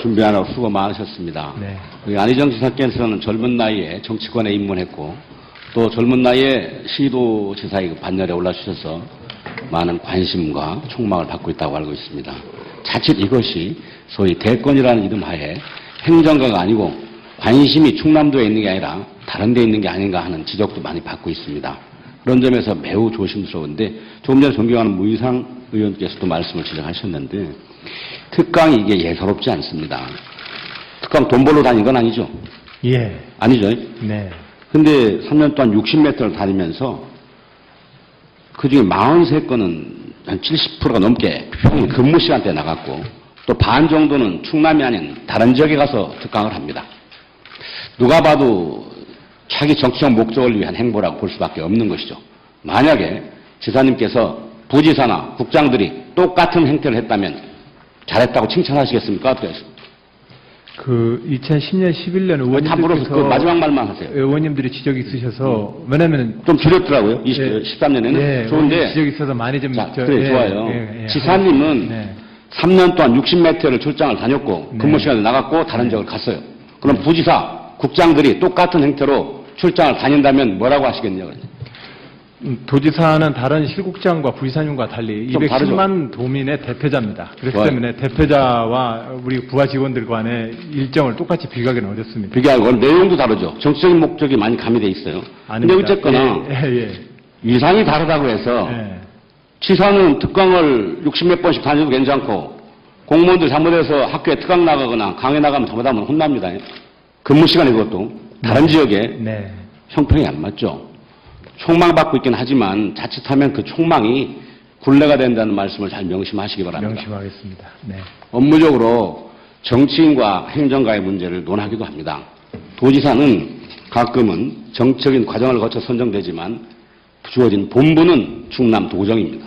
준비하느라 수고 많으셨습니다. 네. 우리 안희정 지사께서는 젊은 나이에 정치권에 입문했고 또 젊은 나이에 시도 지사의 그 반열에 올라주셔서 많은 관심과 촉망을 받고 있다고 알고 있습니다. 자칫 이것이 소위 대권이라는 이름 하에 행정가가 아니고 관심이 충남도에 있는 게 아니라 다른 데 있는 게 아닌가 하는 지적도 많이 받고 있습니다. 그런 점에서 매우 조심스러운데 조금 전에 존경하는 무이상 의원께서도 말씀을 지적하셨는데 특강이 이게 예사롭지 않습니다. 특강 돈 벌러 다닌 건 아니죠? 예. 아니죠? 네. 근데 3년 동안 60m를 다니면서 그 중에 43건은 한 70%가 넘게 평일 근무 시간대에 나갔고 또 반 정도는 충남이 아닌 다른 지역에 가서 특강을 합니다. 누가 봐도 자기 정치적 목적을 위한 행보라고 볼 수밖에 없는 것이죠. 만약에 지사님께서 부지사나 국장들이 똑같은 행태를 했다면 잘했다고 칭찬하시겠습니까? 어때요? 그 2010년, 11년 다 물어서 그 의원님들께서 마지막 말만 하세요. 의원님들이 지적이 있으셔서 왜냐면은 좀 줄였더라고요. 20, 예. 13년에는. 예, 좋은데. 지적이 있어서 많이 좀 자, 저- 그래, 예, 좋아요. 예, 예. 지사님은 네. 3년 동안 60m를 출장을 다녔고, 네. 근무 시간에 나갔고, 다른 지역을 갔어요. 그럼 부지사, 국장들이 똑같은 행태로 출장을 다닌다면 뭐라고 하시겠냐고요. 음, 도지사는 다른 실국장과 부지사님과 달리 좀 210만 도민의 대표자입니다. 그렇기 좋아요. 때문에 대표자와 우리 부하 직원들 간의 일정을 똑같이 비교하기는 어렵습니다. 비교하고 내용도 다르죠. 정치적인 목적이 많이 가미돼 있어요. 근데 아닙니다. 어쨌거나 예, 예, 위상이 다르다고 해서 예. 지사는 특강을 60몇 번씩 다녀도 괜찮고 공무원들 잘못해서 학교에 특강 나가거나 강의 나가면 잘못하면 혼납니다. 근무 시간에 그것도 다른 지역에 네. 형평이 안 맞죠. 총망받고 있긴 하지만 자칫하면 그 총망이 굴레가 된다는 말씀을 잘 명심하시기 바랍니다. 명심하겠습니다. 네. 업무적으로 정치인과 행정가의 문제를 논하기도 합니다. 도지사는 가끔은 정치적인 과정을 거쳐 선정되지만 주어진 본부는 충남 도정입니다.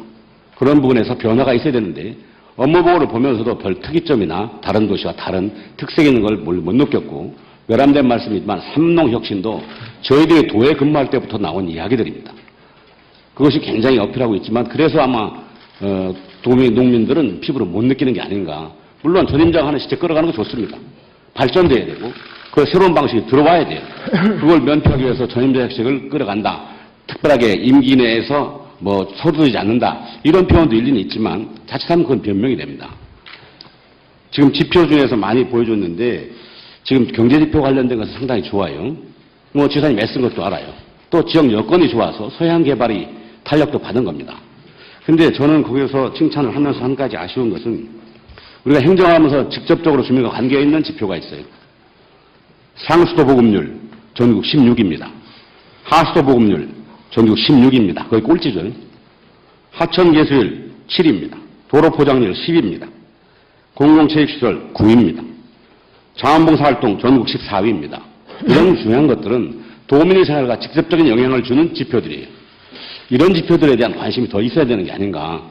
그런 부분에서 변화가 있어야 되는데 업무보고를 보면서도 별 특이점이나 다른 도시와 다른 특색 있는 걸 못 느꼈고 외람된 말씀이지만 삼농혁신도 저희들이 도에 근무할 때부터 나온 이야기들입니다. 그것이 굉장히 어필하고 있지만 그래서 아마 어, 도민 농민들은 피부로 못 느끼는 게 아닌가. 물론 전임장 하는 시대 끌어가는 거 좋습니다. 발전돼야 되고 그 새로운 방식이 들어와야 돼요. 그걸 면피하기 위해서 전임장 핵식을 끌어간다. 특별하게 임기 내에서 뭐 서두르지 않는다. 이런 표현도 일리는 있지만 자칫하면 그건 변명이 됩니다. 지금 지표 중에서 많이 보여줬는데 지금 경제지표 관련된 것은 상당히 좋아요. 뭐 지사님 애쓴 것도 알아요. 또 지역 여건이 좋아서 소양 개발이 탄력도 받은 겁니다. 근데 저는 거기서 칭찬을 하면서 한 가지 아쉬운 것은 우리가 행정하면서 직접적으로 주민과 관계 있는 지표가 있어요. 상수도 보급률 전국 16입니다. 하수도 보급률 전국 16입니다. 거의 꼴찌죠. 하천 개수율 7입니다. 도로 포장률 10입니다. 공공체육시설 9위입니다. 자원봉사활동 전국 14위입니다. 이런 중요한 것들은 도민의 생활과 직접적인 영향을 주는 지표들이에요. 이런 지표들에 대한 관심이 더 있어야 되는 게 아닌가.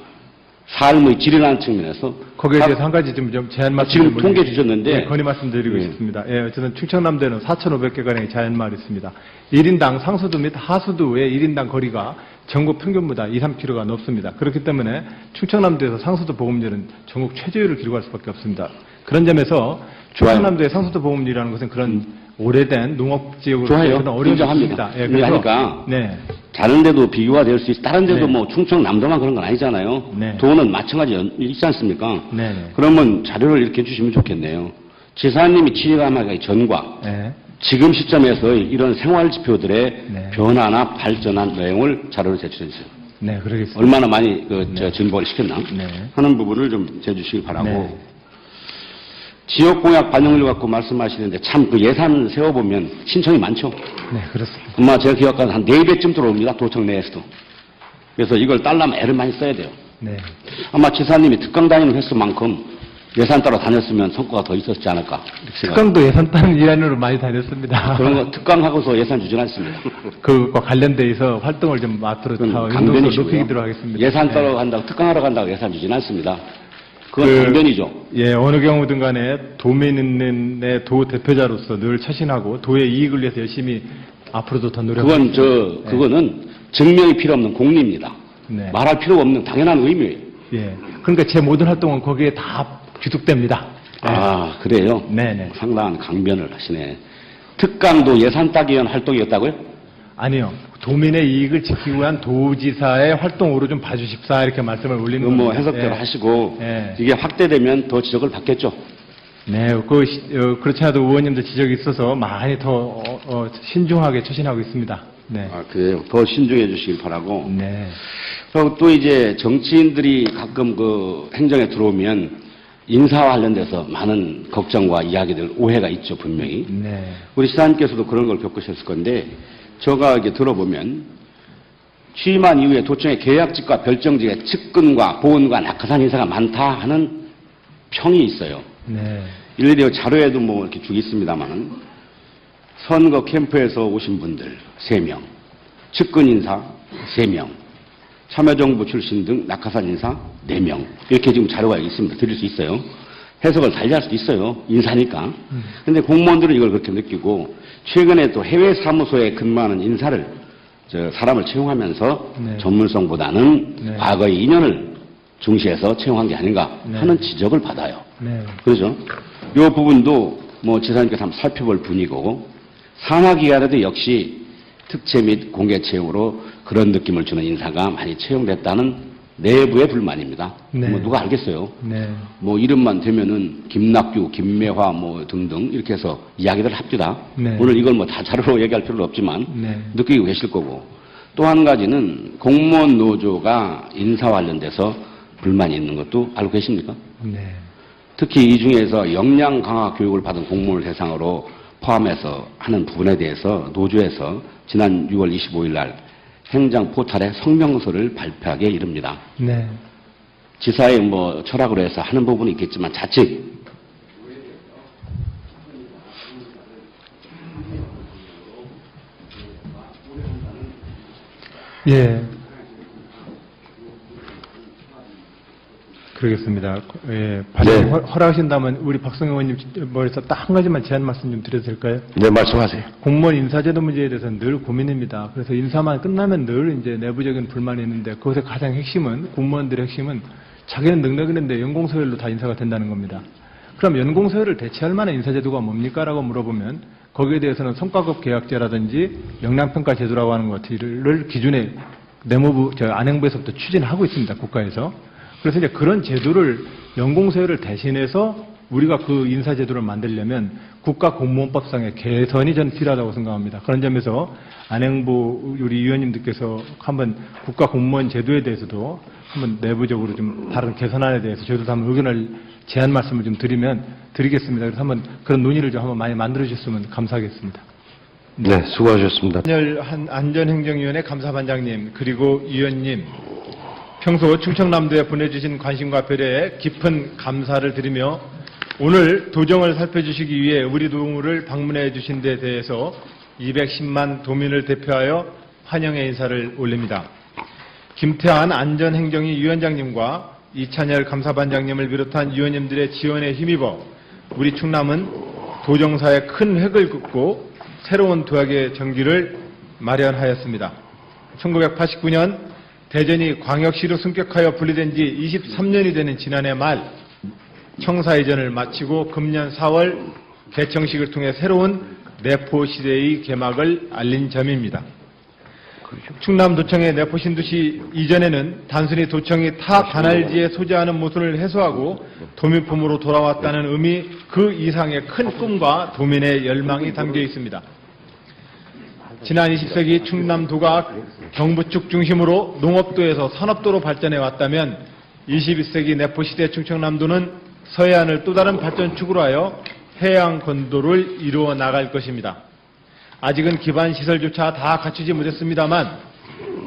삶의 질이라는 측면에서 거기에 각- 대해서 한 가지 좀, 좀 제안 말씀 지금 통계 주셨는데 네, 건의 말씀드리고 네. 싶습니다. 예, 어쨌든 충청남도에는 4,500개 가량의 자연마을이 있습니다. 1인당 상수도 및 하수도의 1인당 거리가 전국 평균보다 2, 3km가 높습니다. 그렇기 때문에 충청남도에서 상수도 보급률은 전국 최저율을 기록할 수밖에 없습니다. 그런 점에서 충청남도의 상수도 보급률이라는 것은 그런 오래된 농업 지역으로 어려움이 인정합니다. 있습니다. 예, 그래서 인정하니까. 네. 다른 데도 비교가 될 수 있어. 다른 데도 네. 뭐 충청남도만 그런 건 아니잖아요. 네. 도는 마찬가지 연- 있지 않습니까? 네, 네. 그러면 자료를 이렇게 주시면 좋겠네요. 지사님이 취임하기 전과 네. 지금 시점에서 이런 생활 지표들의 네. 변화나 발전한 내용을 자료로 제출해 주세요. 네, 그러겠습니다. 얼마나 많이 그, 저, 진보를 시켰나 네. 하는 부분을 좀 재주시기 바라고 네. 지역 공약 반영률 갖고 말씀하시는데 참 그 예산 세워보면 신청이 많죠. 네, 그렇습니다. 아마 제가 기억하는 한 4배쯤 들어옵니다. 도청 내에서도. 그래서 이걸 딸라면 애를 많이 써야 돼요. 네. 아마 지사님이 특강 다니는 횟수만큼 예산 따로 다녔으면 성과가 더 있었지 않을까. 특강도 예산 따는 일환으로 많이 다녔습니다. 그런 거 특강하고서 예산 주진 않습니다. 그것과 관련돼서 활동을 좀 앞으로 강변이시고요. 높이도록 하겠습니다. 예산 네. 따로 간다고 특강하러 간다고 예산 주진 않습니다. 그건 그- 강변이죠. 예, 어느 경우든 간에 도민의 도 대표자로서 늘 처신하고 도의 이익을 위해서 열심히 앞으로도 더 노력하겠습니다. 그건 저 그거는 증명이 필요 없는 공리입니다. 네. 말할 필요가 없는 당연한 의무예요. 예. 그러니까 제 모든 활동은 거기에 다 귀속됩니다. 아, 그래요? 네네. 상당한 강변을 하시네. 특강도 예산 따기 위한 활동이었다고요? 아니요. 도민의 이익을 지키기 위한 도지사의 활동으로 좀 봐주십사 이렇게 말씀을 올리는 그건 뭐 겁니다. 해석대로 예. 하시고 예. 이게 확대되면 더 지적을 받겠죠. 네, 그 시- 어, 그렇지 않아도 의원님들 지적이 있어서 많이 더 어, 어, 신중하게 추진하고 있습니다. 네. 아, 그래요. 더 신중해 주시길 바라고. 네. 그리고 또 이제 정치인들이 가끔 그 행정에 들어오면 인사와 관련돼서 많은 걱정과 이야기들, 오해가 있죠, 분명히. 네. 우리 시사님께서도 그런 걸 겪으셨을 건데, 제가 이게 들어보면, 취임한 이후에 도청의 계약직과 별정직의 측근과 보훈과 낙하산 인사가 많다 하는 평이 있어요. 네. 일일이 자료에도 뭐 이렇게 쭉 있습니다만은, 선거 캠프에서 오신 분들 3명, 측근 인사 3명, 참여정부 출신 등 낙하산 인사 4명, 이렇게 지금 자료가 있습니다. 드릴 수 있어요. 해석을 달리 할 수도 있어요. 인사니까. 근데 공무원들은 이걸 그렇게 느끼고, 최근에 또 해외 사무소에 근무하는 인사를, 저 사람을 채용하면서 네. 전문성보다는 네. 과거의 인연을 중시해서 채용한 게 아닌가 네. 하는 지적을 받아요. 네. 그렇죠? 이 부분도 뭐 지사님께서 한번 살펴볼 분이고 산하기관에도 역시 특채 및 공개 채용으로 그런 느낌을 주는 인사가 많이 채용됐다는 내부의 불만입니다. 네. 뭐 누가 알겠어요? 네. 뭐 이름만 되면은 김낙규, 김매화 뭐 등등 이렇게 해서 이야기들 합디다. 네. 오늘 이걸 뭐 다 자료로 얘기할 필요는 없지만 네. 느끼고 계실 거고 또 한 가지는 공무원 노조가 인사 관련돼서 불만이 있는 것도 알고 계십니까? 네. 특히 이 중에서 역량 강화 교육을 받은 공무원을 대상으로 포함해서 하는 부분에 대해서 노조에서 지난 6월 25일 날 행정 포탈에 성명서를 발표하게 이릅니다. 네. 지사의 뭐 철학으로 해서 하는 부분이 있겠지만 자칫 예. 그러겠습니다. 예. 발언 네. 허- 허락하신다면 우리 박성영 의원님 머리에서 딱 한 가지만 제안 말씀 좀 드려도 될까요? 네, 말씀하세요. 공무원 인사제도 문제에 대해서는 늘 고민입니다. 그래서 인사만 끝나면 늘 이제 내부적인 불만이 있는데 그것의 가장 핵심은 공무원들의 핵심은 자기는 능력 있는데 연공서열로 다 인사가 된다는 겁니다. 그럼 연공서열을 대체할 만한 인사제도가 뭡니까? 라고 물어보면 거기에 대해서는 성과급 계약제라든지 역량평가 제도라고 하는 것들을 기준에 내무부, 저 안행부에서부터 추진하고 있습니다. 국가에서. 그래서 이제 그런 제도를 연공서열을 대신해서 우리가 그 인사제도를 만들려면 국가공무원법상의 개선이 저는 필요하다고 생각합니다. 그런 점에서 안행부 우리 위원님들께서 한번 국가공무원 제도에 대해서도 한번 내부적으로 좀 다른 개선안에 대해서 저희도 한번 의견을 제안 말씀을 좀 드리면 드리겠습니다. 그래서 한번 그런 논의를 좀 한번 많이 만들어 주셨으면 감사하겠습니다. 네, 수고하셨습니다. 안전행정위원회 감사반장님 그리고 위원님 평소 충청남도에 보내주신 관심과 배려에 깊은 감사를 드리며 오늘 도정을 살펴주시기 위해 우리 도무를 방문해 주신 데 대해서 210만 도민을 대표하여 환영의 인사를 올립니다. 김태환 안전행정위 위원장님과 이찬열 감사반장님을 비롯한 위원님들의 지원에 힘입어 우리 충남은 도정사의 큰 획을 긋고 새로운 도약의 전기를 마련하였습니다. 1989년 대전이 광역시로 승격하여 분리된 지 23년이 되는 지난해 말 청사 이전을 마치고 금년 4월 개청식을 통해 새로운 내포 시대의 개막을 알린 점입니다. 충남도청의 내포신도시 이전에는 단순히 도청이 타 관할지에 소재하는 모순을 해소하고 도민품으로 돌아왔다는 의미 그 이상의 큰 꿈과 도민의 열망이 담겨 있습니다. 지난 20세기 충남도가 경부축 중심으로 농업도에서 산업도로 발전해 왔다면 21세기 내포시대 충청남도는 서해안을 또 다른 발전축으로 하여 해양 건도를 이루어 나갈 것입니다. 아직은 기반 시설조차 다 갖추지 못했습니다만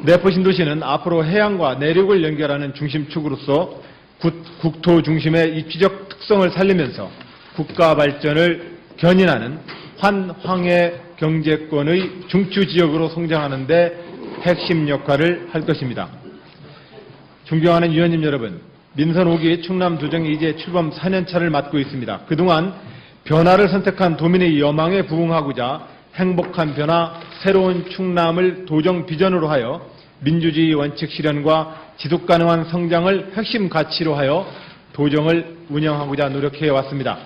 내포 신도시는 앞으로 해양과 내륙을 연결하는 중심축으로서 국- 국토 중심의 입지적 특성을 살리면서 국가 발전을 견인하는 환황의 경제권의 중추 지역으로 성장하는 데 핵심 역할을 할 것입니다. 존경하는 위원님 여러분, 민선 5기 충남 도정이 이제 출범 4년차를 맞고 있습니다. 그동안 변화를 선택한 도민의 여망에 부응하고자 행복한 변화, 새로운 충남을 도정 비전으로 하여 민주주의 원칙 실현과 지속 가능한 성장을 핵심 가치로 하여 도정을 운영하고자 노력해 왔습니다.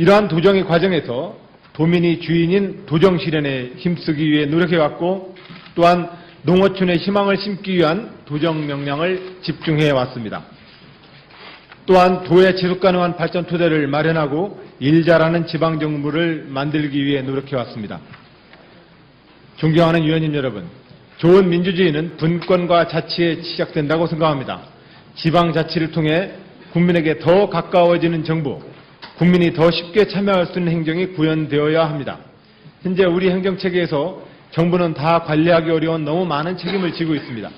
이- 이러한 도정의 과정에서 도민이 주인인 도정 실현에 힘쓰기 위해 노력해왔고 또한 농어촌의 희망을 심기 위한 도정 역량을 집중해 왔습니다. 또한 도의 지속 가능한 발전 토대를 마련하고 일 잘하는 지방 정부를 만들기 위해 노력해 왔습니다. 존경하는 위원님 여러분, 좋은 민주주의는 분권과 자치에 시작된다고 생각합니다. 지방 자치를 통해 국민에게 더 가까워지는 정부, 국민이 더 쉽게 참여할 수 있는 행정이 구현되어야 합니다. 현재 우리 행정체계에서 정부는 다 관리하기 어려운 너무 많은 책임을 지고 있습니다.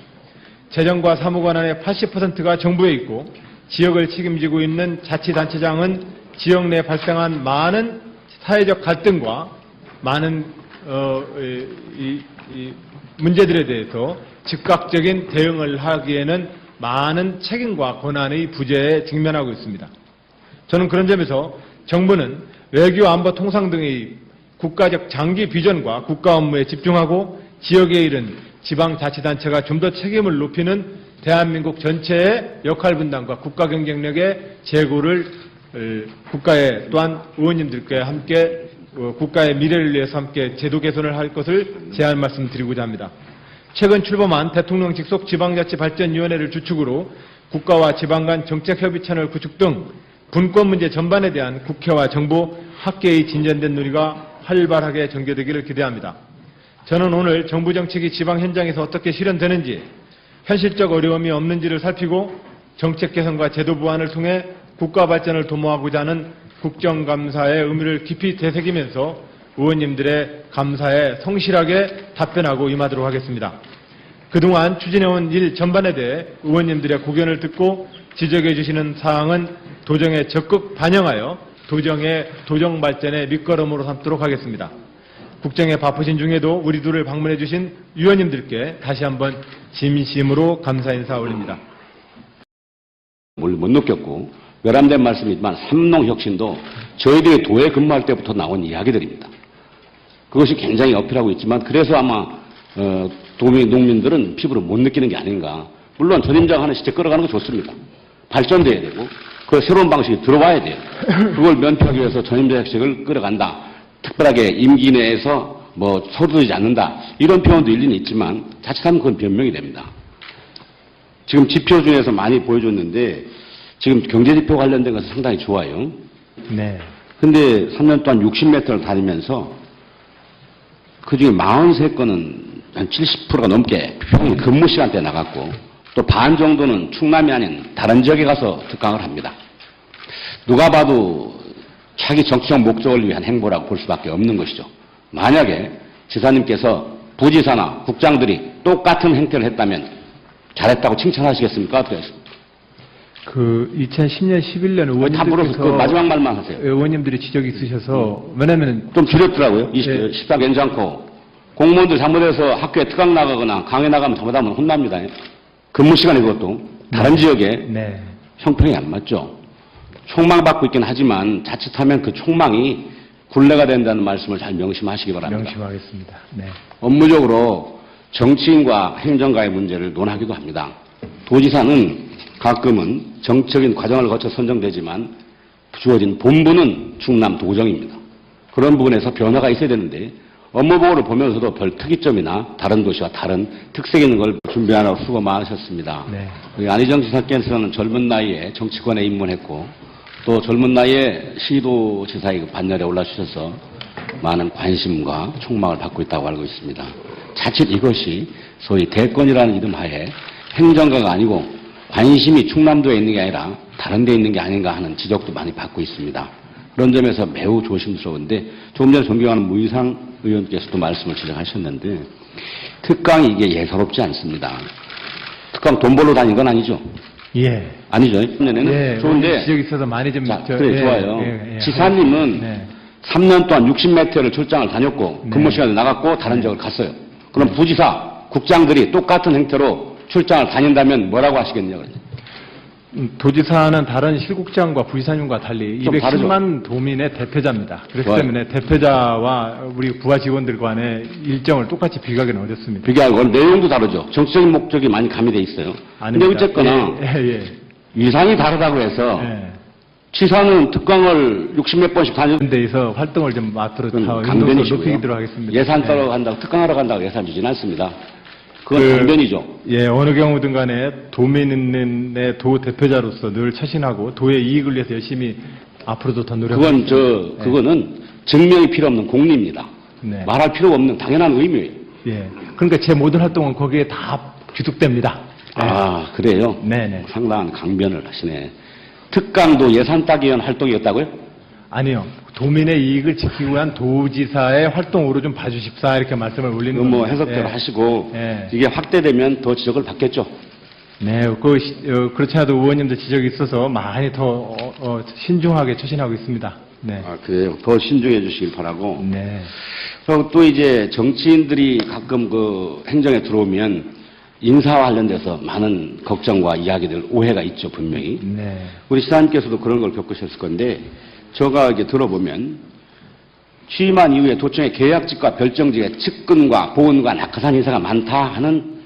재정과 사무관안의 80%가 정부에 있고 지역을 책임지고 있는 자치단체장은 지역 내 발생한 많은 사회적 갈등과 많은 어, 이, 이- 이 문제들에 대해서 즉각적인 대응을 하기에는 많은 책임과 권한의 부재에 직면하고 있습니다. 저는 그런 점에서 정부는 외교 안보 통상 등의 국가적 장기 비전과 국가 업무에 집중하고 지역의 일은 지방자치단체가 좀 더 책임을 높이는 대한민국 전체의 역할 분담과 국가 경쟁력의 제고를 어, 국가에 또한 의원님들께 함께 어, 국가의 미래를 위해서 함께 제도 개선을 할 것을 제안 말씀드리고자 합니다. 최근 출범한 대통령 직속 지방자치발전위원회를 주축으로 국가와 지방 간 정책협의체널 구축 등 분권 문제 전반에 대한 국회와 정부 학계의 진전된 논의가 활발하게 전개되기를 기대합니다. 저는 오늘 정부 정책이 지방 현장에서 어떻게 실현되는지 현실적 어려움이 없는지를 살피고 정책 개선과 제도 보완을 통해 국가 발전을 도모하고자 하는 국정감사의 의미를 깊이 되새기면서 의원님들의 감사에 성실하게 답변하고 임하도록 하겠습니다. 그동안 추진해온 일 전반에 대해 의원님들의 고견을 듣고 지적해 주시는 사항은 도정에 적극 반영하여 도정의 도정 발전의 밑거름으로 삼도록 하겠습니다. 국정에 바쁘신 중에도 우리 둘을 방문해 주신 위원님들께 다시 한번 진심으로 감사 인사 올립니다. 뭘못 느꼈고 외람된 말씀이지만 삼농혁신도 저희들이 도에 근무할 때부터 나온 이야기들입니다. 그것이 굉장히 어필하고 있지만 그래서 아마 어, 도민 농민들은 피부로 못 느끼는 게 아닌가. 물론 전임장 하는 시대 끌어가는 거 좋습니다. 발전돼야 되고 그 새로운 방식이 들어와야 돼요. 그걸 면피하기 위해서 전임자 혁신을 끌어간다. 특별하게 임기 내에서 뭐 서두르지 않는다. 이런 표현도 일리는 있지만 자칫하면 그건 변명이 됩니다. 지금 지표 중에서 많이 보여줬는데 지금 경제지표 관련된 것은 상당히 좋아요. 네. 근데 3년 동안 60m를 다니면서 그 중에 43건은 한 70%가 넘게 평일 근무 시간대에 나갔고 또 반 정도는 충남이 아닌 다른 지역에 가서 특강을 합니다. 누가 봐도 자기 정치적 목적을 위한 행보라고 볼 수밖에 없는 것이죠. 만약에 지사님께서 부지사나 국장들이 똑같은 행태를 했다면 잘했다고 칭찬하시겠습니까? 어떻게 하십니까? 그 2010년 11년 다 물어서 그 마지막 말만 하세요. 의원님들이 지적이 있으셔서 왜냐하면 좀 줄였더라고요. 20, 네. 식사 괜찮고. 공무원들 잘못해서 학교에 특강 나가거나 강의 나가면 잘못하면 혼납니다. 근무 시간에 그것도 다른 지역에 네. 형평이 안 맞죠. 총망받고 있긴 하지만 자칫하면 그 총망이 굴레가 된다는 말씀을 잘 명심하시기 바랍니다. 명심하겠습니다. 네. 업무적으로 정치인과 행정가의 문제를 논하기도 합니다. 도지사는 가끔은 정적인 과정을 거쳐 선정되지만 주어진 본부는 충남 도정입니다. 그런 부분에서 변화가 있어야 되는데 업무보고를 보면서도 별 특이점이나 다른 도시와 다른 특색 있는 걸 준비하느라 수고 많으셨습니다. 네. 우리 안희정 지사께서는 젊은 나이에 정치권에 입문했고 또 젊은 나이에 시도 지사의 그 반열에 올라주셔서 많은 관심과 촉망을 받고 있다고 알고 있습니다. 자칫 이것이 소위 대권이라는 이름 하에 행정가가 아니고 관심이 충남도에 있는 게 아니라 다른 데 있는 게 아닌가 하는 지적도 많이 받고 있습니다. 그런 점에서 매우 조심스러운데 조금 전에 존경하는 무이상 의원께서도 말씀을 지적하셨는데 특강이 이게 예사롭지 않습니다. 특강 돈 벌러 다닌 건 아니죠? 예. 아니죠. 10년에는 예, 좋은데 지적이 있어서 많이 좀 자, 저- 그래 예, 좋아요. 예, 예. 지사님은 네. 3년 동안 60m를 출장을 다녔고 네. 근무 시간에 나갔고 다른 지역을 갔어요. 그럼 부지사, 국장들이 똑같은 행태로 출장을 다닌다면 뭐라고 하시겠냐고요. 음, 도지사는 다른 실국장과 부지사님과 달리 좀 다르죠? 210만 도민의 대표자입니다. 그렇기 좋아요. 때문에 대표자와 우리 부하 직원들 간의 일정을 똑같이 비교하기는 어렵습니다. 비교하고 내용도 다르죠. 정치적인 목적이 많이 가미돼 있어요. 근데 아닙니다. 어쨌거나 예, 예, 위상이 다르다고 해서 예. 예. 치사는 특강을 60몇 번씩 다녀 그런 데에서 활동을 좀 앞으로 더 그건 인도를 강변이시고요. 높이도록 하겠습니다. 예산 예. 따러 간다고 특강하러 간다고 예산 주진 않습니다. 그건 그- 강변이죠. 예, 어느 경우든 간에 도민의 도 대표자로서 늘 처신하고 도의 이익을 위해서 열심히 앞으로도 더 노력하겠습니다. 그건 저 그거는 증명이 필요 없는 공리입니다. 네. 말할 필요 없는 당연한 의무예요. 예. 그러니까 제 모든 활동은 거기에 다 귀속됩니다. 예. 아 그래요? 네네. 상당한 강변을 하시네. 특강도 예산 따기 위한 활동이었다고요? 아니요. 도민의 이익을 지키기 위한 도지사의 활동으로 좀 봐주십사 이렇게 말씀을 올리는 그건 뭐 겁니다. 해석대로 예. 하시고 예. 이게 확대되면 더 지적을 받겠죠. 네, 그 시- 어, 그렇지 않아도 의원님들 지적이 있어서 많이 더 어, 어, 신중하게 처신하고 있습니다. 네. 아 그래요. 더 신중해 주시길 바라고. 네. 그리고 또 이제 정치인들이 가끔 그 행정에 들어오면 인사와 관련돼서 많은 걱정과 이야기들, 오해가 있죠, 분명히. 네. 우리 시사님께서도 그런 걸 겪으셨을 건데, 제가 이게 들어보면, 취임한 이후에 도청의 계약직과 별정직의 측근과 보훈과 낙하산 인사가 많다 하는,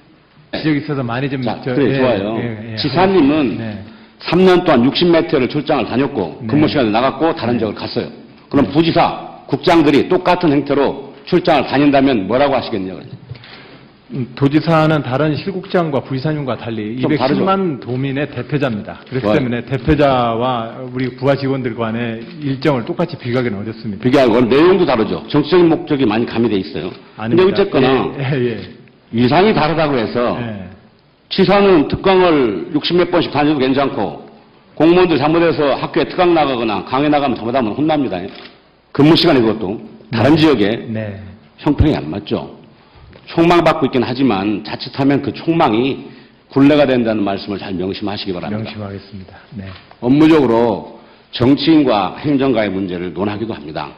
지적이 있어서 많이 좀 자, 저- 그래, 예, 좋아요. 예, 예. 지사님은 네. 3년 동안 60m를 출장을 다녔고, 네. 근무 시간에 나갔고, 다른 지역을 갔어요. 그럼 부지사, 국장들이 똑같은 행태로 출장을 다닌다면 뭐라고 하시겠냐고요. 음, 도지사는 다른 실국장과 부지사님과 달리 좀 210만 도민의 대표자입니다. 그렇기 좋아요. 때문에 대표자와 우리 부하 직원들 간의 일정을 똑같이 비교하기는 어렵습니다. 비교하고 내용도 다르죠. 정치적인 목적이 많이 가미돼 있어요. 근데 아닙니다. 어쨌거나 예, 예, 예. 위상이 다르다고 해서 예. 치사는 특강을 60몇 번씩 다녀도 괜찮고 공무원들 잘못해서 학교에 특강 나가거나 강의 나가면 잘못하면 혼납니다. 근무 시간에 그것도 다른 지역에 네. 형평이 안 맞죠. 총망받고 있긴 하지만 자칫하면 그 총망이 굴레가 된다는 말씀을 잘 명심하시기 바랍니다. 명심하겠습니다. 네. 업무적으로 정치인과 행정가의 문제를 논하기도 합니다.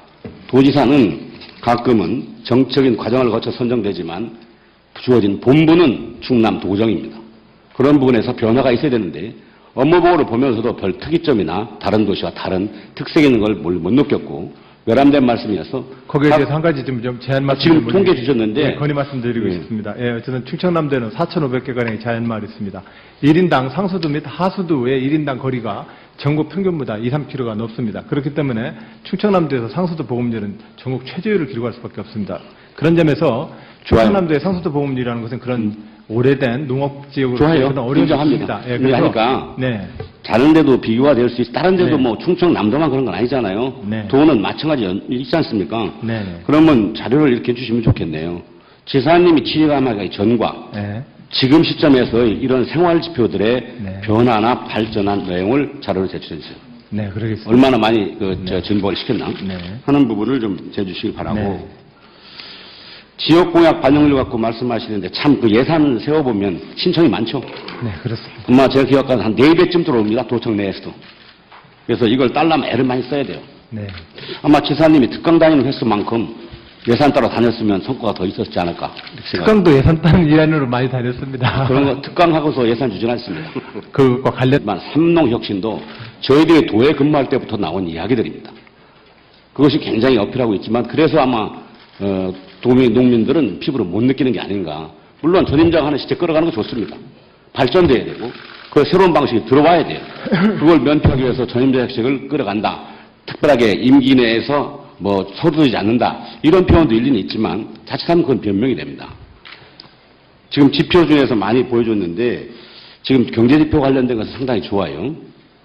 도지사는 가끔은 정적인 과정을 거쳐 선정되지만 주어진 본부는 충남 도정입니다. 그런 부분에서 변화가 있어야 되는데 업무보고를 보면서도 별 특이점이나 다른 도시와 다른 특색 있는 걸 못 느꼈고 외람된 말씀이어서 거기에 각- 대해서 한 가지 좀, 좀 제안 말씀 지금 통계 주셨는데 네, 건의 말씀드리고 예. 싶습니다. 예, 어쨌든 충청남도에는 4,500개가량의 자연마을이 있습니다. 1인당 상수도 및 하수도의 1인당 거리가 전국 평균보다 2, 3km가 높습니다. 그렇기 때문에 충청남도에서 상수도 보급률은 전국 최저율을 기록할 수밖에 없습니다. 그런 점에서 충청남도의 상수도 보급률이라는 것은 그런 오래된 농업 지역으로 좋아요. 그런 어려움이 인정합니다. 있습니다. 예, 인정하니까. 네. 다른 데도 비교가 될 수 있어. 다른 데도 네. 뭐 충청남도만 그런 건 아니잖아요. 네. 돈은 마찬가지 연- 있지 않습니까? 네, 네. 그러면 자료를 이렇게 주시면 좋겠네요. 지사님이 취임하기 전과 네. 지금 시점에서 이런 생활 지표들의 네. 변화나 발전한 내용을 자료를 제출해 주세요. 네, 그러겠습니다. 얼마나 많이 그, 저, 진보를 시켰나 네. 하는 부분을 좀 재주시길 바라고 네. 지역 공약 반영률 갖고 말씀하시는데 참 그 예산 세워보면 신청이 많죠. 네, 그렇습니다. 아마 제가 기억하는 한 4배쯤 들어옵니다. 도청 내에서도. 그래서 이걸 딸라면 애를 많이 써야 돼요. 네. 아마 지사님이 특강 다니는 횟수만큼 예산 따라 다녔으면 성과가 더 있었지 않을까. 특강도 예산 따는 일환으로 많이 다녔습니다. 그런 거 특강하고서 예산 주진 않습니다. 그것과 관련 하지만 삼농 혁신도 저희들이 도에 근무할 때부터 나온 이야기들입니다. 그것이 굉장히 어필하고 있지만 그래서 아마 어, 도민 농민들은 피부로 못 느끼는 게 아닌가. 물론 전임자가 하는 시대 끌어가는 거 좋습니다. 발전돼야 되고 그 새로운 방식이 들어와야 돼요. 그걸 면피하기 위해서 전임자 혁신을 끌어간다. 특별하게 임기 내에서 뭐 서두르지 않는다. 이런 표현도 일리는 있지만 자칫하면 그건 변명이 됩니다. 지금 지표 중에서 많이 보여줬는데 지금 경제지표 관련된 것은 상당히 좋아요.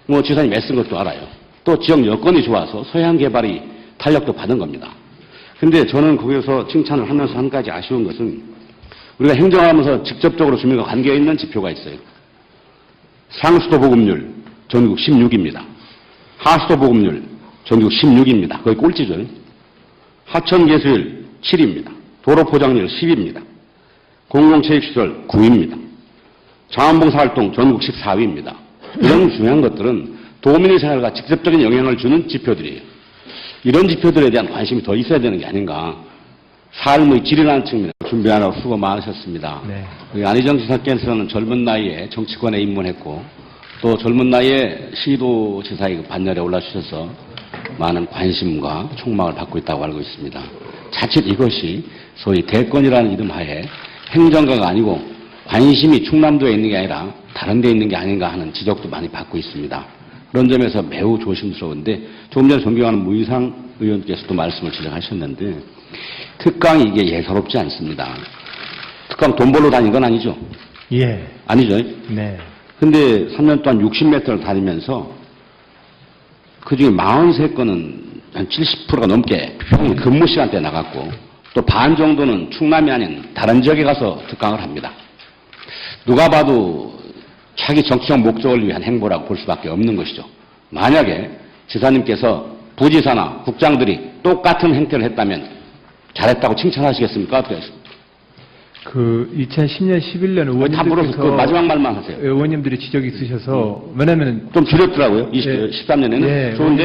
뭐 지사님 애쓴 것도 알아요. 또 지역 여건이 좋아서 소양 개발이 탄력도 받은 겁니다. 근데 저는 거기서 칭찬을 하면서 한 가지 아쉬운 것은 우리가 행정하면서 직접적으로 주민과 관계 있는 지표가 있어요. 상수도 보급률 전국 16입니다. 하수도 보급률 전국 16입니다. 거의 꼴찌죠. 하천 개수율 7입니다. 도로 포장률 10입니다. 공공체육시설 9위입니다. 자원봉사활동 전국 14위입니다. 이런 중요한 것들은 도민의 생활과 직접적인 영향을 주는 지표들이에요. 이런 지표들에 대한 관심이 더 있어야 되는 게 아닌가. 삶의 질이라는 측면에서 준비하느라 수고 많으셨습니다. 네. 우리 안희정 지사께서는 젊은 나이에 정치권에 입문했고 또 젊은 나이에 시도 지사의 그 반열에 올라주셔서 많은 관심과 촉망을 받고 있다고 알고 있습니다. 자칫 이것이 소위 대권이라는 이름 하에 행정가가 아니고 관심이 충남도에 있는 게 아니라 다른 데 있는 게 아닌가 하는 지적도 많이 받고 있습니다. 그런 점에서 매우 조심스러운데 조금 전에 존경하는 무이상 의원께서도 말씀을 지적하셨는데 특강이 이게 예사롭지 않습니다. 특강 돈 벌러 다닌 건 아니죠? 예. 아니죠? 네. 근데 3년 동안 60m를 다니면서 그 중에 43건은 한 70%가 넘게 평일 근무 시간대 에 나갔고 또 반 정도는 충남이 아닌 다른 지역에 가서 특강을 합니다. 누가 봐도 자기 정치적 목적을 위한 행보라고 볼 수밖에 없는 것이죠. 만약에 지사님께서 부지사나 국장들이 똑같은 행태를 했다면 잘했다고 칭찬하시겠습니까? 어떻게 하십니까? 그 2010년 11년 다 물어서 그 의원님들께서 마지막 말만 하세요. 의원님들이 지적이 있으셔서 왜냐면 좀 줄였더라고요. 20, 예. 13년에는. 예. 좋은데